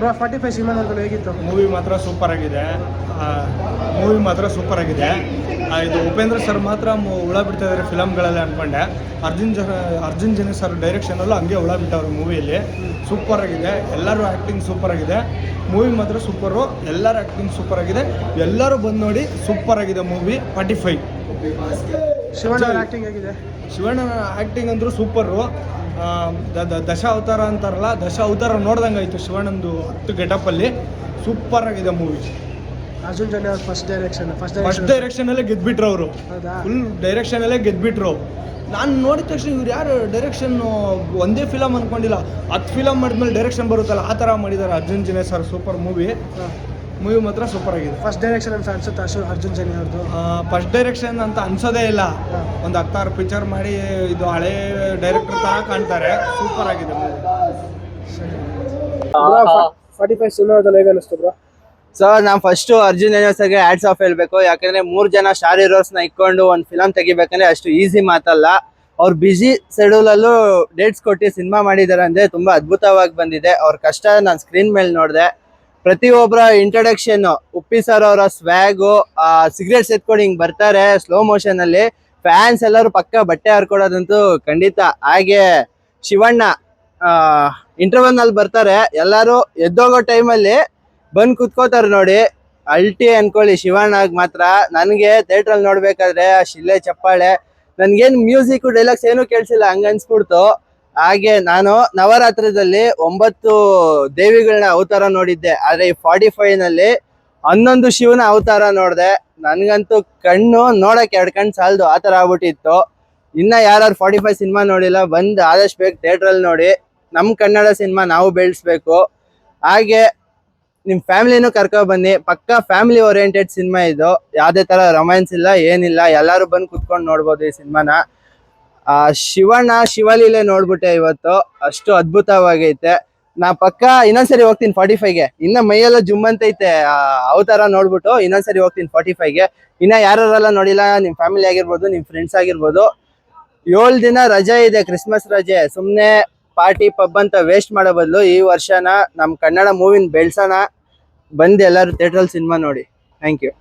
Bro forty five cinema ನೋಡಿದ್ರೆ ಹೇಗಿತ್ತು? Movie ಮಾತ್ರ ಸೂಪರ್ ಆಗಿದೆ. ಮೂವಿ ಮಾತ್ರ ಸೂಪರ್ ಆಗಿದೆ. ಇದು ಉಪೇಂದ್ರ ಸರ್ ಮಾತ್ರ ಹುಳ ಬಿಡ್ತಾ ಇದ್ದಾರೆ ಫಿಲಮ್ಗಳಲ್ಲಿ ಅಂದ್ಕೊಂಡೆ ಅರ್ಜುನ್ ಜನ ಅರ್ಜುನ್ ಜನ ಸರ್ ಡೈರೆಕ್ಷನಲ್ಲೂ ಹಂಗೆ ಹುಳ ಬಿಟ್ಟವ್ರು ಮೂವಿಯಲ್ಲಿ ಸೂಪರ್ ಆಗಿದೆ. ಎಲ್ಲರೂ ಆ್ಯಕ್ಟಿಂಗ್ ಸೂಪರ್ ಆಗಿದೆ. ಮೂವಿ ಮಾತ್ರ ಸೂಪರು ಎಲ್ಲರ ಆ್ಯಕ್ಟಿಂಗ್ ಸೂಪರ್ ಆಗಿದೆ. ಎಲ್ಲರೂ ಬಂದು ನೋಡಿ ಸೂಪರ್ ಆಗಿದೆ movie forty five Shivanna acting ಆಗಿದೆ ಶಿವಣ್ಣ ಆ್ಯಕ್ಟಿಂಗ್ ಅಂದರೂ ಸೂಪರು ದಶ ಅವತಾರ ಅಂತಾರಲ್ಲ ದಶ ಅವತಾರ ನೋಡ್ದಂಗೆ ಆಯಿತು ಶಿವಣ್ಣಂದು ಹತ್ತು ಗೆಟಪಲ್ಲಿ ಸೂಪರ್ ಆಗಿದೆ ಮೂವಿ ಅರ್ಜುನ್ ಜನ ಅವ್ರ first direction first first direction ಡೈರೆಕ್ಷನಲ್ಲೇ ಗೆದ್ಬಿಟ್ರು ಅವರು. ಫುಲ್ ಡೈರೆಕ್ಷನಲ್ಲೇ ಗೆದ್ಬಿಟ್ರು ನಾನು ನೋಡಿದ ತಕ್ಷಣ ಇವ್ರು ಯಾರು ಡೈರೆಕ್ಷನ್ ಒಂದೇ ಫಿಲಮ್ ಅಂದ್ಕೊಂಡಿಲ್ಲ ಹತ್ತು ಫಿಲಮ್ ಮಾಡಿದ್ಮೇಲೆ ಡೈರೆಕ್ಷನ್ ಬರುತ್ತಲ್ಲ ಆ ಥರ ಮಾಡಿದ್ದಾರೆ ಅರ್ಜುನ್ ಜಿನೇ ಸರ್ ಸೂಪರ್ ಮೂವಿ ಮೂವಿ ಮಾತ್ರ ಸೂಪರ್ ಆಗಿದೆ. ಫಸ್ಟ್ ಡೈರೆಕ್ಷನ್ ಅಂತ ಅನ್ಸುತ್ತೆ? ಅಶು ಅರ್ಜುನ್ ಜನಿ ಅವ್ರದ್ದು ಫಸ್ಟ್ ಡೈರೆಕ್ಷನ್ ಅಂತ ಅನ್ಸೋದೇ ಇಲ್ಲ. ಒಂದು ಹತ್ತಾರು ಪಿಕ್ಚರ್ ಮಾಡಿ ಇದು ಹಳೆ ಡೈರೆಕ್ಟರ್ ತರ ಕಾಣ್ತಾರೆ. ಸೂಪರ್ ಆಗಿದೆ ಸರ್ ಫಾರ್ಟಿ ಫೈವ್ ಹೇಗೆ ಅನಿಸ್ತು ಬ್ರೋ? ಸೊ ನಾನ್ ಫಸ್ಟ್ ಅರ್ಜುನ್ಗೆ ಆಡ್ಸ್ ಆಫ್ ಹೇಳ್ಬೇಕು. ಯಾಕಂದ್ರೆ ಮೂರ್ ಜನ ಸ್ಟಾರ್ ಹೀರೋಸ್ನ ಇಟ್ಕೊಂಡು ಒಂದ್ ಫಿಲಂ ತೆಗಿಬೇಕಂದ್ರೆ ಅಷ್ಟು ಈಸಿ ಮಾತಲ್ಲ. ಅವ್ರ ಬಿಜಿ ಶೆಡ್ಯೂಲ್ ಅಲ್ಲೂ ಡೇಟ್ಸ್ ಕೊಟ್ಟು ಸಿನಿಮಾ ಮಾಡಿದಾರೆ ಅಂದ್ರೆ ತುಂಬಾ ಅದ್ಭುತವಾಗಿ ಬಂದಿದೆ. ಅವ್ರ ಕಷ್ಟ ನಾನು ಸ್ಕ್ರೀನ್ ಮೇಲೆ ನೋಡಿದೆ. ಪ್ರತಿಯೊಬ್ಬರ ಇಂಟ್ರಡಕ್ಷನ್ ಉಪ್ಪಿ ಸರ್ ಅವರ ಸ್ವ್ಯಾಗು ಸಿಗರೇಟ್ಸ್ ಎತ್ಕೊಂಡು ಹಿಂಗ್ ಬರ್ತಾರೆ ಸ್ಲೋ ಮೋಷನ್ ಅಲ್ಲಿ. ಫ್ಯಾನ್ಸ್ ಎಲ್ಲರೂ ಪಕ್ಕ ಬಟ್ಟೆ ಹರ್ಕೊಡೋದಂತೂ ಖಂಡಿತ. ಹಾಗೆ ಶಿವಣ್ಣ ಇಂಟರ್ವಲ್ನಲ್ಲಿ ಬರ್ತಾರೆ. ಎಲ್ಲರೂ ಎದ್ದೋಗೋ ಟೈಮಲ್ಲಿ ಬಂದು ಕುತ್ಕೋತಾರೆ ನೋಡಿ. ಅಲ್ಟಿ ಅನ್ಕೊಳ್ಳಿ ಶಿವಣ್ಣಗೆ ಮಾತ್ರ. ನನಗೆ ಥಿಯೇಟರ್ ಅಲ್ಲಿ ನೋಡ್ಬೇಕಾದ್ರೆ ಆ ಶಿಲೆ, ಚಪ್ಪಾಳೆ. ನನ್ಗೇನ್ ಮ್ಯೂಸಿಕ್ ಡೈಲಾಗ್ಸ್ ಏನು ಕೇಳಿಸಿಲ್ಲ, ಹಂಗ ಅನ್ಸ್ಬಿಡ್ತು. ಹಾಗೆ ನಾನು ನವರಾತ್ರಿದಲ್ಲಿ ಒಂಬತ್ತು ದೇವಿಗಳನ್ನ ಅವತಾರ ನೋಡಿದ್ದೆ. ಆದ್ರೆ ಈ ಫಾರ್ಟಿ ಫೈವ್ನಲ್ಲಿ ಹನ್ನೊಂದು ಶಿವನ ಅವತಾರ ನೋಡಿದೆ. ನನ್ಗಂತೂ ಕಣ್ಣು ನೋಡಕ್ ಎರಡ್ ಕಣ್ಣು ಸಾಲದು ಆ ತರ ಆಗ್ಬಿಟ್ಟಿತ್ತು. ಇನ್ನ ಯಾರು ಫಾರ್ಟಿ ಫೈವ್ ಸಿನಿಮಾ ನೋಡಿಲ್ಲ, ಬಂದ್ ಆದಷ್ಟು ಬೇಗ ಥಿಯೇಟರ್ ಅಲ್ಲಿ ನೋಡಿ. ನಮ್ ಕನ್ನಡ ಸಿನಿಮಾ ನಾವು ಬೆಳೆಸ್ಬೇಕು. ಹಾಗೆ ನಿಮ್ ಫ್ಯಾಮಿಲಿನೂ ಕರ್ಕೊ ಬನ್ನಿ. ಪಕ್ಕಾ ಫ್ಯಾಮಿಲಿ ಓರಿಯೆಂಟೆಡ್ ಸಿನಿಮಾ ಇದು. ಯಾವ್ದೇ ತರ ರೊಮ್ಯಾನ್ಸ್ ಇಲ್ಲ, ಏನಿಲ್ಲ. ಎಲ್ಲಾರು ಬಂದು ಕುತ್ಕೊಂಡು ನೋಡ್ಬೋದು ಈ ಸಿನಿಮಾನ ಆ, ಶಿವಣ್ಣ ಶಿವಲೀಲೆ ನೋಡ್ಬಿಟ್ಟೆ ಇವತ್ತು. ಅಷ್ಟು ಅದ್ಭುತವಾಗೈತೆ. ನಾ ಪಕ್ಕ ಇನ್ನೊಂದ್ಸರಿ ಹೋಗ್ತೀನಿ ಫಾರ್ಟಿ ಫೈವ್ಗೆ. ಇನ್ನ ಮೈಯೆಲ್ಲ ಜುಮ್ ಅಂತೈತೆ ಅವತಾರ ನೋಡ್ಬಿಟ್ಟು ಇನ್ನೊಂದ್ಸರಿ ಹೋಗ್ತೀನಿ ಫಾರ್ಟಿ ಫೈವ್ಗೆ. ಇನ್ನ ಯಾರೆಲ್ಲ ನೋಡಿಲ್ಲ, ನಿಮ್ ಫ್ಯಾಮಿಲಿ ಆಗಿರ್ಬೋದು, ನಿಮ್ ಫ್ರೆಂಡ್ಸ್ ಆಗಿರ್ಬೋದು. ಏಳು ದಿನ ರಜೆ ಇದೆ, ಕ್ರಿಸ್ಮಸ್ ರಜೆ. ಸುಮ್ನೆ ಪಾರ್ಟಿ, ಪಬ್ ಅಂತ ವೇಸ್ಟ್ ಮಾಡೋ ಬದಲು ಈ ವರ್ಷನ ನಮ್ ಕನ್ನಡ ಮೂವಿನ ಬೆಳ್ಸೋಣ. ಬಂದು ಎಲ್ಲರೂ ಥಿಯೇಟ್ರಲ್ಲಿ ಸಿನಿಮಾ ನೋಡಿ. Thank you.